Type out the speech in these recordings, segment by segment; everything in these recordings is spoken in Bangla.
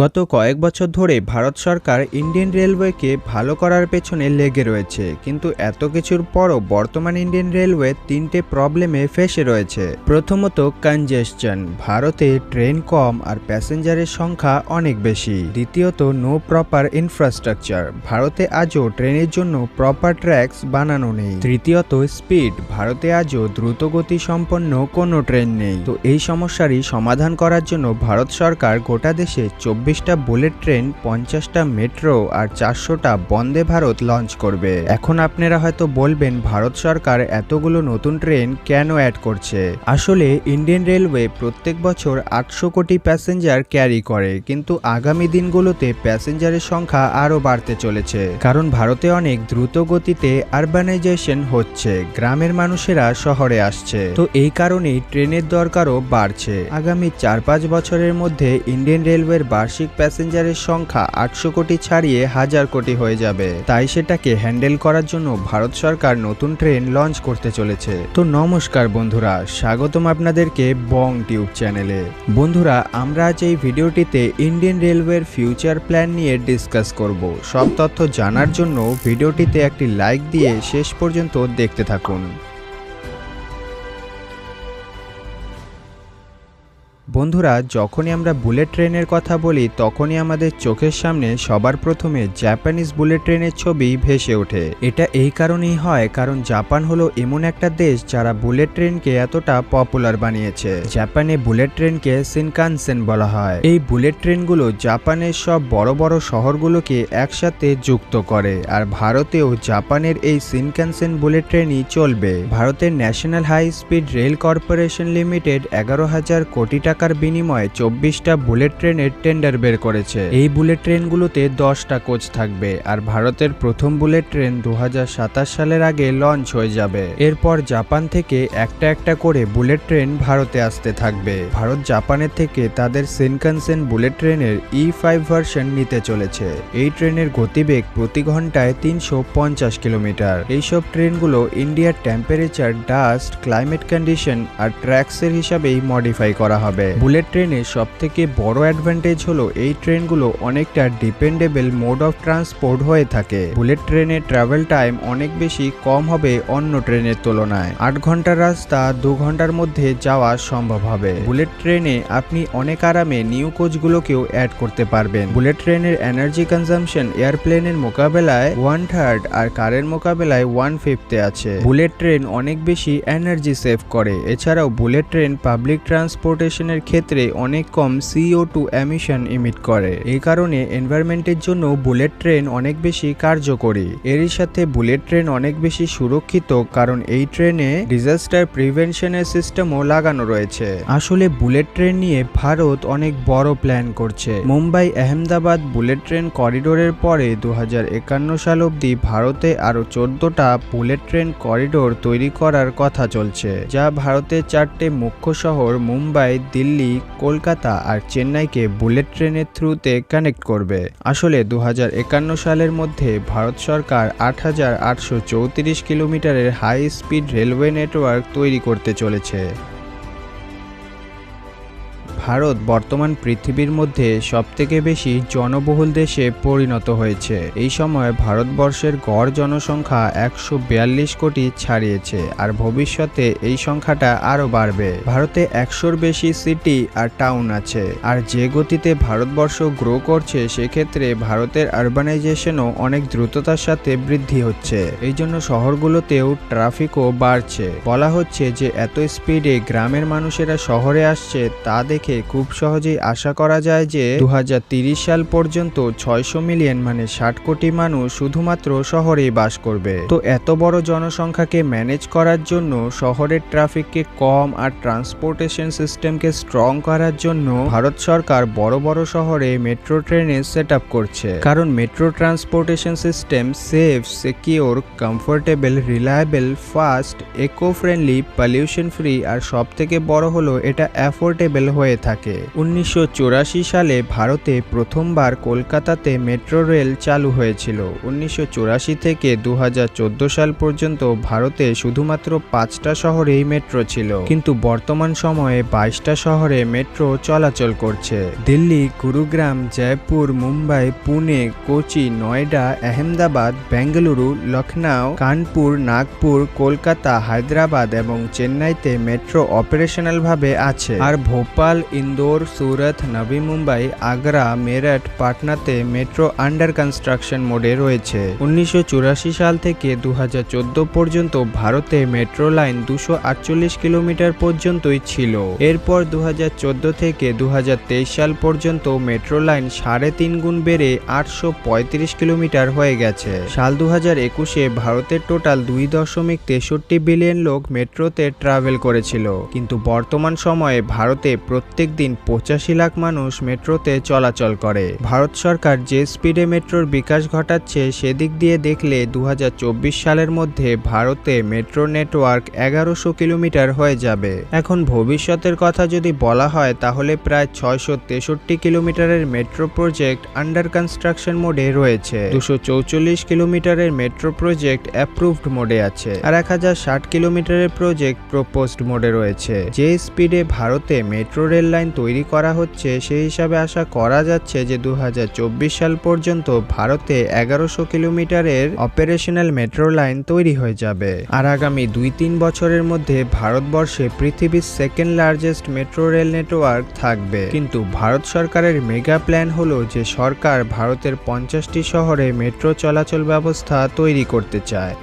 গত কয়েক বছর ধরে ভারত সরকার ইন্ডিয়ান রেলওয়েকে ভালো করার পেছনে লেগে রয়েছে, কিন্তু এত কিছুর পরও বর্তমান ইন্ডিয়ান রেলওয়ে তিনটে প্রবলেমে ফেসে রয়েছে। প্রথমত কনজেশন ভারতে ট্রেন কম আর প্যাসেঞ্জারের সংখ্যা অনেক বেশি। দ্বিতীয়ত নো প্রপার ইনফ্রাস্ট্রাকচার ভারতে আজও ট্রেনের জন্য প্রপার ট্র্যাকস বানানো নেই। তৃতীয়ত স্পিড ভারতে আজও দ্রুতগতি সম্পন্ন কোনো ট্রেন নেই। তো এই সমস্যারই সমাধান করার জন্য ভারত সরকার গোটা দেশে চব্বিশটা বুলেট ট্রেন, পঞ্চাশটা মেট্রো আর চারশোটা বন্দে ভারত লঞ্চ করবে। এখন আপনারা হয়তো বলবেন, ভারত সরকার এতগুলো নতুন ট্রেন কেন অ্যাড করছে? আসলে ইন্ডিয়ান রেলওয়ে প্রত্যেক বছর আটশো কোটি প্যাসেঞ্জার ক্যারি করে, কিন্তু আগামী দিনগুলোতে প্যাসেঞ্জারের সংখ্যা আরও বাড়তে চলেছে। কারণ ভারতে অনেক দ্রুত গতিতে আরবানাইজেশন হচ্ছে, গ্রামের মানুষেরা শহরে আসছে। তো এই কারণেই ট্রেনের দরকারও বাড়ছে। আগামী চার পাঁচ বছরের মধ্যে ইন্ডিয়ান রেলওয়ের বার্ষিক প্যাসেঞ্জারের সংখ্যা আটশো কোটি ছাড়িয়ে হাজার কোটি হয়ে যাবে। তাই সেটাকে হ্যান্ডেল করার জন্য ভারত সরকার নতুন ট্রেন লঞ্চ করতে চলেছে। তো নমস্কার বন্ধুরা, স্বাগতম আপনাদেরকে বং টিউব চ্যানেলে। বন্ধুরা, আমরা আজ এই ভিডিওটিতে ইন্ডিয়ান রেলওয়ের ফিউচার প্ল্যান নিয়ে ডিসকাস করব। সব তথ্য জানার জন্য ভিডিওটিতে একটি লাইক দিয়ে শেষ পর্যন্ত দেখতে থাকুন। বন্ধুরা, যখনই আমরা বুলেট ট্রেনের কথা বলি, তখনই আমাদের চোখের সামনে সবার প্রথমে জাপানিজ বুলেট ট্রেনের ছবি ভেসে ওঠে। এটা এই কারণেই হয় কারণ জাপান হলো এমন একটা দেশ যারা বুলেট ট্রেনকে এতটা পপুলার বানিয়েছে। জাপানে বুলেট ট্রেনকে সিনকানসেন বলা হয়। এই বুলেট ট্রেনগুলো জাপানের সব বড় বড় শহরগুলোকে একসাথে যুক্ত করে আর ভারতেও জাপানের এই সিনকানসেন বুলেট ট্রেনই চলবে। ভারতের national high speed rail corporation limited এগারো হাজার কোটি টাকার বিনিময়ে চব্বিশটা বুলেট ট্রেনের টেন্ডার বের করেছে। এই বুলেট ট্রেনগুলোতে দশটা কোচ থাকবে আর ভারতের প্রথম বুলেট ট্রেন দু হাজার সাতাশ সালের আগে লঞ্চ হয়ে যাবে। এরপর জাপান থেকে একটা একটা করে বুলেট ট্রেন ভারতে আসতে থাকবে। ভারত জাপানের থেকে তাদের সেনকানসেন বুলেট ট্রেনের ই ফাইভ ভার্সন নিতে চলেছে। এই ট্রেনের গতিবেগ প্রতি ঘন্টায় তিনশো পঞ্চাশ কিলোমিটার। এইসব ট্রেনগুলো ইন্ডিয়ার টেম্পারেচার ডাস্ট ক্লাইমেট কন্ডিশন আর ট্র্যাক্সের হিসাবেই মডিফাই করা হবে। বুলেট ট্রেনের সব থেকে বড় অ্যাডভান্টেজ হলো এই ট্রেনগুলো অনেকটা ডিপেন্ডেবল মোড অফ ট্রান্সপোর্ট হয়ে থাকে। বুলেট ট্রেনের ট্রাভেল টাইম অনেক বেশি কম হবে অন্য ট্রেনের তুলনায়। আট ঘণ্টার রাস্তা দু ঘণ্টার মধ্যে যাওয়া সম্ভব হবে। বুলেট ট্রেনে আপনি অনেক আরামে নিউ কোচগুলোকেও অ্যাড করতে পারবেন। বুলেট ট্রেনের এনার্জি কনজামশন এয়ারপ্লেনের মোকাবেলায় ওয়ান থার্ড আর কারের মোকাবেলায় ওয়ান ফিফথে আছে। বুলেট ট্রেন অনেক বেশি এনার্জি সেভ করে। এছাড়াও বুলেট ট্রেন পাবলিক ট্রান্সপোর্টেশনের ক্ষেত্রে অনেক কম সিও টু এমিশন ইমিট করে। এই কারণে এনভায়রনমেন্টের জন্য বুলেট ট্রেন অনেক বেশি কার্যকরী। এরই সাথে বুলেট ট্রেন অনেক বেশি সুরক্ষিত কারণ এই ট্রেনে ডিজাস্টার প্রিভেনশনের সিস্টেমও লাগানো রয়েছে। আসলে বুলেট ট্রেন নিয়ে ভারত অনেক বড় প্ল্যান করছে। মুম্বাই আহমেদাবাদ বুলেট ট্রেন করিডোরের পরে দু হাজার একান্ন সাল অবধি ভারতে আরও চোদ্দটা বুলেট ট্রেন করিডোর তৈরি করার কথা চলছে, যা ভারতের চারটে মুখ্য শহর মুম্বাই, দিল্লি কলকাতা আর চেন্নাইকে বুলেট ট্রেনের থ্রুতে কানেক্ট করবে। আসলে দু হাজার একান্ন সালের মধ্যে ভারত সরকার আট হাজার আটশো চৌত্রিশ কিলোমিটারের হাই স্পিড রেলওয়ে নেটওয়ার্ক তৈরি করতে চলেছে। ভারত বর্তমান পৃথিবীর মধ্যে সবথেকে বেশি জনবহুল দেশে পরিণত হয়েছে। এই সময় ভারতবর্ষের গড় জনসংখ্যা একশো বিয়াল্লিশ কোটি ছাড়িয়েছে আর ভবিষ্যতে এই সংখ্যাটা আরও বাড়বে। ভারতে একশোর বেশি সিটি আর টাউন আছে। আর যে গতিতে ভারতবর্ষ গ্রো করছে, সেক্ষেত্রে ভারতের আরবানাইজেশনও অনেক দ্রুততার সাথে বৃদ্ধি হচ্ছে। এই জন্য শহরগুলোতেও ট্রাফিকও বাড়ছে। বলা হচ্ছে যে, এত স্পিডে গ্রামের মানুষেরা শহরে আসছে, তা দেখে খুব সহজেই আশা করা যায় যে দু সাল পর্যন্ত ছয়শো মিলিয়ন মানে ষাট কোটি মানুষ শুধুমাত্র শহরেই বাস করবে। তো এত বড় জনসংখ্যাকে ম্যানেজ করার জন্য শহরের ট্রাফিককে কম আর ট্রান্সপোর্টেশন সিস্টেমকে স্ট্রং করার জন্য ভারত সরকার বড় বড় শহরে মেট্রো ট্রেনে সেট করছে। কারণ metro transportation system safe, secure, comfortable, reliable, fast eco friendly pollution free আর সব থেকে বড় হলো এটা অ্যাফোর্ডেবল হয়ে থাকে। উনিশশো চুরাশি সালে ভারতে প্রথমবার কলকাতাতে মেট্রো রেল চালু হয়েছিল। উনিশশো থেকে দুহাজার চোদ্দ সাল পর্যন্ত ভারতে শুধুমাত্র পাঁচটা শহরেই মেট্রো ছিল। কিন্তু বর্তমান সময়ে বাইশটা শহরে মেট্রো চলাচল করছে। দিল্লি, গুরুগ্রাম, জয়পুর, মুম্বাই, পুনে, কোচি, নয়ডা, আহমেদাবাদ, বেঙ্গালুরু, লখনউ, কানপুর, নাগপুর, কলকাতা, হায়দ্রাবাদ এবং চেন্নাইতে মেট্রো অপারেশনালভাবে আছে। আর ভোপাল ইন্দোর, সুরত, নবী মুম্বাই, আগ্রা, মেরঠ, পাটনাতে মেট্রো আন্ডার কনস্ট্রাকশন মোডে রয়েছে। উনিশশো চুরাশি সাল থেকে দু হাজার চোদ্দ পর্যন্ত ভারতে মেট্রো লাইন দুশো কিলোমিটার পর্যন্তই ছিল। এরপর দু হাজার চোদ্দ থেকে দু হাজার তেইশ সাল পর্যন্ত মেট্রো লাইন সাড়ে তিন গুণ বেড়ে আটশো পঁয়ত্রিশ কিলোমিটার হয়ে গেছে। সাল দু একুশে ভারতের টোটাল দুই দশমিক তেষট্টি বিলিয়ন লোক মেট্রোতে ট্রাভেল করেছিল। কিন্তু বর্তমান সময়ে ভারতে প্রত্যেক দিন পঁচাশি লাখ মানুষ মেট্রোতে চলাচল করে। ভারত সরকার যে স্পিডে মেট্রোর বিকাশ ঘটাচ্ছে, সেদিক দিয়ে দেখলে দু হাজার চব্বিশ সালের মধ্যে ভারতে মেট্রো নেটওয়ার্ক এগারোশো কিলোমিটার হয়ে যাবে। এখন ভবিষ্যতের কথা যদি বলা হয়, তাহলে প্রায় ছয়শো তেষট্টি কিলোমিটারের মেট্রো প্রজেক্ট আন্ডার কনস্ট্রাকশন মোডে রয়েছে। দুশো চৌচল্লিশ কিলোমিটারের মেট্রো প্রজেক্ট অ্যাপ্রুভড মোডে আছে। আর এক হাজার ষাট কিলোমিটারের প্রজেক্ট প্রপোজড মোডে রয়েছে। যে স্পিডে ভারতে মেট্রো রেল লাইন তৈরি করা হচ্ছে, সেই হিসাবে আশা করা যাচ্ছে যে দু হাজার চব্বিশ সাল পর্যন্ত ভারতে এগারোশো কিলোমিটারের অপারেশনাল মেট্রো লাইন তৈরি হয়ে যাবে। আর আগামী দুই তিন বছরের মধ্যে ভারতবর্ষে পৃথিবীর second largest metro rail network থাকবে। কিন্তু ভারত সরকারের মেগা প্ল্যান হলো যে সরকার ভারতের পঞ্চাশটি শহরে মেট্রো চলাচল ব্যবস্থা তৈরি করতে চায়।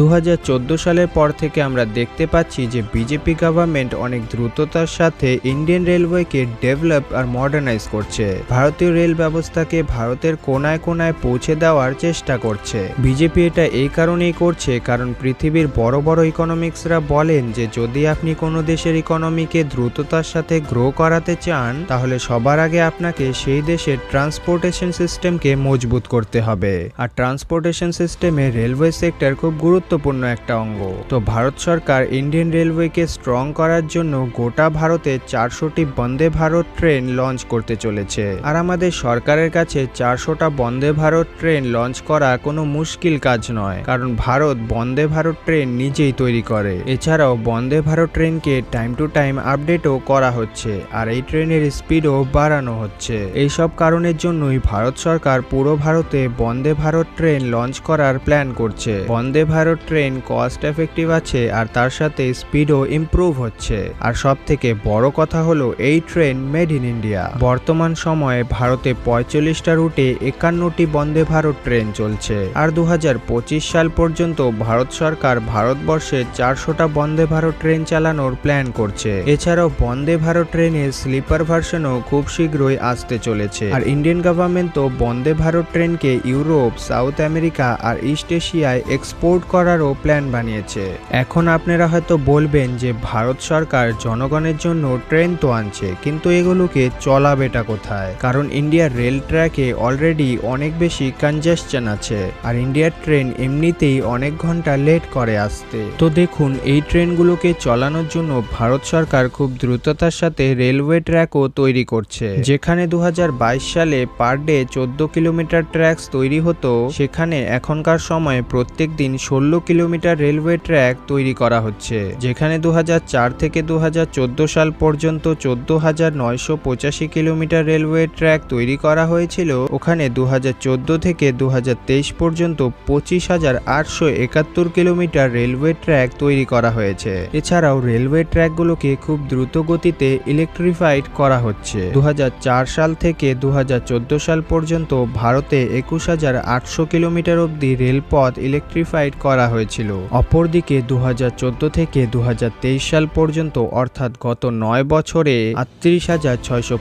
দু হাজার চোদ্দ সালের পর থেকে আমরা দেখতে পাচ্ছি যে বিজেপি গভর্নমেন্ট অনেক দ্রুততার সাথে ইন্ডিয়ান রেলওয়েকে ডেভেলপ আর মডার্নাইজ করছে। ভারতীয় রেল ব্যবস্থাকে ভারতের কোনায় কোনায় পৌঁছে দেওয়ার চেষ্টা করছে। বিজেপি এটা এই কারণেই করছে কারণ পৃথিবীর বড় বড় ইকোনমিক্সরা বলেন যে যদি আপনি কোনো দেশের ইকোনমিকে দ্রুততার সাথে গ্রো করাতে চান, তাহলে সবার আগে আপনাকে সেই দেশের ট্রান্সপোর্টেশন সিস্টেমকে মজবুত করতে হবে। আর ট্রান্সপোর্টেশন সিস্টেমে রেলওয়ে সেক্টর খুব গুরুত্বপূর্ণ একটা অঙ্গ। তো ভারত সরকার ইন্ডিয়ান রেলওয়েকে স্ট্রং করার জন্য গোটা ভারতে চারশোটি বন্দে ভারত ট্রেন লঞ্চ করতে চলেছে। আর আমাদের সরকারের কাছে চারশোটা বন্দে ভারত ট্রেন লঞ্চ করা কোনো মুশকিল কাজ নয়, কারণ ভারত বন্দে ভারত ট্রেন নিজেই তৈরি করে। এছাড়াও বন্দে ভারত ট্রেনকে টাইম টু টাইম আপডেটও করা হচ্ছে, আর এই ট্রেনের স্পিডও বাড়ানো হচ্ছে। এইসব কারণের জন্যই ভারত সরকার পুরো ভারতে বন্দে ভারত ট্রেন লঞ্চ করার প্ল্যান করছে। Vande Bharat train cost effective আছে আর তার সাথে স্পিডও ইমপ্রুভ হচ্ছে। আর সব থেকে বড় কথা হলো এই ট্রেন মেড ইন ইন্ডিয়া বর্তমান সময়ে ভারতে পঁয়তাল্লিশটা রুটে একান্নটি বন্দে ভারত ট্রেন চলছে। আর দুহাজার পঁচিশ সাল পর্যন্ত ভারত সরকার ভারতবর্ষে চারশোটা বন্দে ভারত ট্রেন চালানোর প্ল্যান করছে। এছাড়াও বন্দে ভারত ট্রেনের স্লিপার ভার্সনও খুব শীঘ্রই আসতে চলেছে। আর ইন্ডিয়ান গভর্নমেন্ট তো বন্দে ভারত ট্রেনকে ইউরোপ সাউথ আমেরিকা আর ইস্ট এশিয়ায় এক্সপোর্ট করারও প্ল্যান বানিয়েছে। এখন আপনারা হয়তো বলবেন যে, ভারত সরকার জনগণের জন্য ট্রেন তো আনছে, কিন্তু এগুলোকে চলাবেটা কোথায়? কারণ ইন্ডিয়ার রেল ট্র্যাকে অলরেডি অনেক বেশি কনজেশন আছে, আর ইন্ডিয়ার ট্রেন এমনিতেই অনেক ঘণ্টা লেট করে আসতে। তো দেখুন, এই ট্রেনগুলোকে চালানোর জন্য ভারত সরকার খুব দ্রুততার সাথে রেলওয়ে ট্র্যাকও তৈরি করছে। যেখানে দু হাজার বাইশ সালে পার ডে চোদ্দ কিলোমিটার ট্র্যাকস তৈরি হতো, সেখানে এখনকার সময়ে প্রত্যেক দিন ষোলো কিলোমিটার রেলওয়ে ট্র্যাক তৈরি করা হচ্ছে, যেখানে দু হাজার চার থেকে দু হাজার চোদ্দ সাল পর্যন্ত চোদ্দ হাজার নয়শো পঁচাশি কিলোমিটার রেলওয়ে ট্র্যাক তৈরি করা হয়েছিল। ওখানে দু হাজার চোদ্দ থেকে দু হাজার তেইশ পর্যন্ত পঁচিশ হাজার আটশো একাত্তর কিলোমিটার রেলওয়ে ট্র্যাক তৈরি করা হয়েছে। এছাড়াও রেলওয়ে ট্র্যাকগুলোকে খুব দ্রুত গতিতে ইলেকট্রিফাইড করা হচ্ছে। দু হাজার চার সাল থেকে দু হাজার চোদ্দ সাল পর্যন্ত ভারতে একুশ হাজার আটশো কিলোমিটার অবধি রেলপথ ইলেকট্রিফাইড করা হয়েছিল। অপরদিকে দুহাজার চোদ্দ থেকে দু হাজার তেইশ সাল পর্যন্ত, অর্থাৎ গত নয় বছরে আটত্রিশ হাজার ছয়শো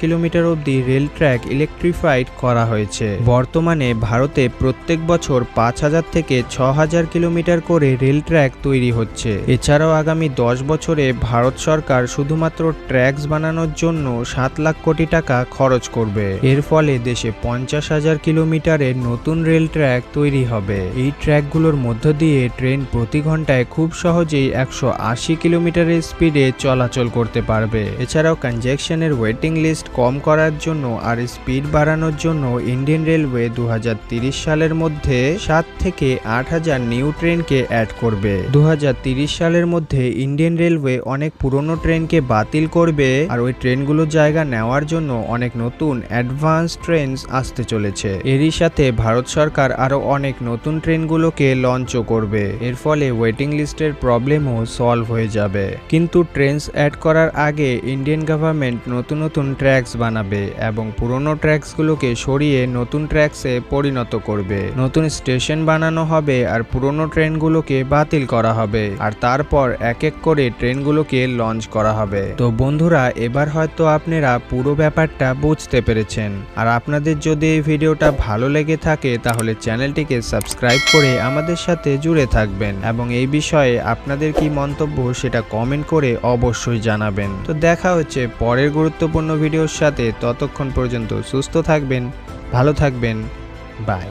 কিলোমিটার অবধি রেল ট্র্যাক ইলেকট্রিফাইড করা হয়েছে। বর্তমানে ভারতে প্রত্যেক বছর পাঁচ হাজার থেকে ছ হাজার কিলোমিটার করে রেল ট্র্যাক তৈরি হচ্ছে। এছাড়াও আগামী দশ বছরে ভারত সরকার শুধুমাত্র ট্র্যাকস বানানোর জন্য সাত লাখ কোটি টাকা খরচ করবে। এর ফলে দেশে পঞ্চাশ হাজার কিলোমিটারের নতুন রেল ট্র্যাক তৈরি হবে। এই ট্র্যাকগুলোর মধ্যে মধ্য দিয়ে ট্রেন প্রতি ঘন্টায় খুব সহজেই একশো আশি কিলোমিটারের স্পিডে চলাচল করতে পারবে। এছাড়াও কনজেকশনের ওয়েটিং লিস্ট কম করার জন্য আর স্পিড বাড়ানোর জন্য ইন্ডিয়ান রেলওয়ে দু সালের মধ্যে সাত থেকে আট হাজার নিউ ট্রেনকে অ্যাড করবে। দু সালের মধ্যে ইন্ডিয়ান রেলওয়ে অনেক পুরনো ট্রেনকে বাতিল করবে আর ওই ট্রেনগুলোর জায়গা নেওয়ার জন্য অনেক নতুন অ্যাডভান্স ট্রেন আসতে চলেছে। এরই সাথে ভারত সরকার আরও অনেক নতুন ট্রেনগুলোকে লঞ্চও করবে। এর ফলে ওয়েটিং লিস্টের প্রবলেমও সলভ হয়ে যাবে। কিন্তু ট্রেনস অ্যাড করার আগে ইন্ডিয়ান গভর্নমেন্ট নতুন নতুন ট্র্যাকস বানাবে এবং পুরনো ট্র্যাকসগুলোকে সরিয়ে নতুন ট্র্যাকসে পরিণত করবে। নতুন স্টেশন বানানো হবে আর পুরনো ট্রেনগুলোকে বাতিল করা হবে। আর তারপর এক এক করে ট্রেনগুলোকে লঞ্চ করা হবে। তো বন্ধুরা, এবার হয়তো আপনারা পুরো ব্যাপারটা বুঝতে পেরেছেন। আর আপনাদের যদি এই ভিডিওটা ভালো লেগে থাকে, তাহলে চ্যানেলটিকে সাবস্ক্রাইব করে আমাদের সাথে জুড়ে থাকবেন এবং এই বিষয়ে আপনাদের কি মন্তব্য সেটা কমেন্ট করে অবশ্যই জানাবেন। তো দেখা হচ্ছে পরের গুরুত্বপূর্ণ ভিডিওর সাথে। ততক্ষণ পর্যন্ত সুস্থ থাকবেন, ভালো থাকবেন। বাই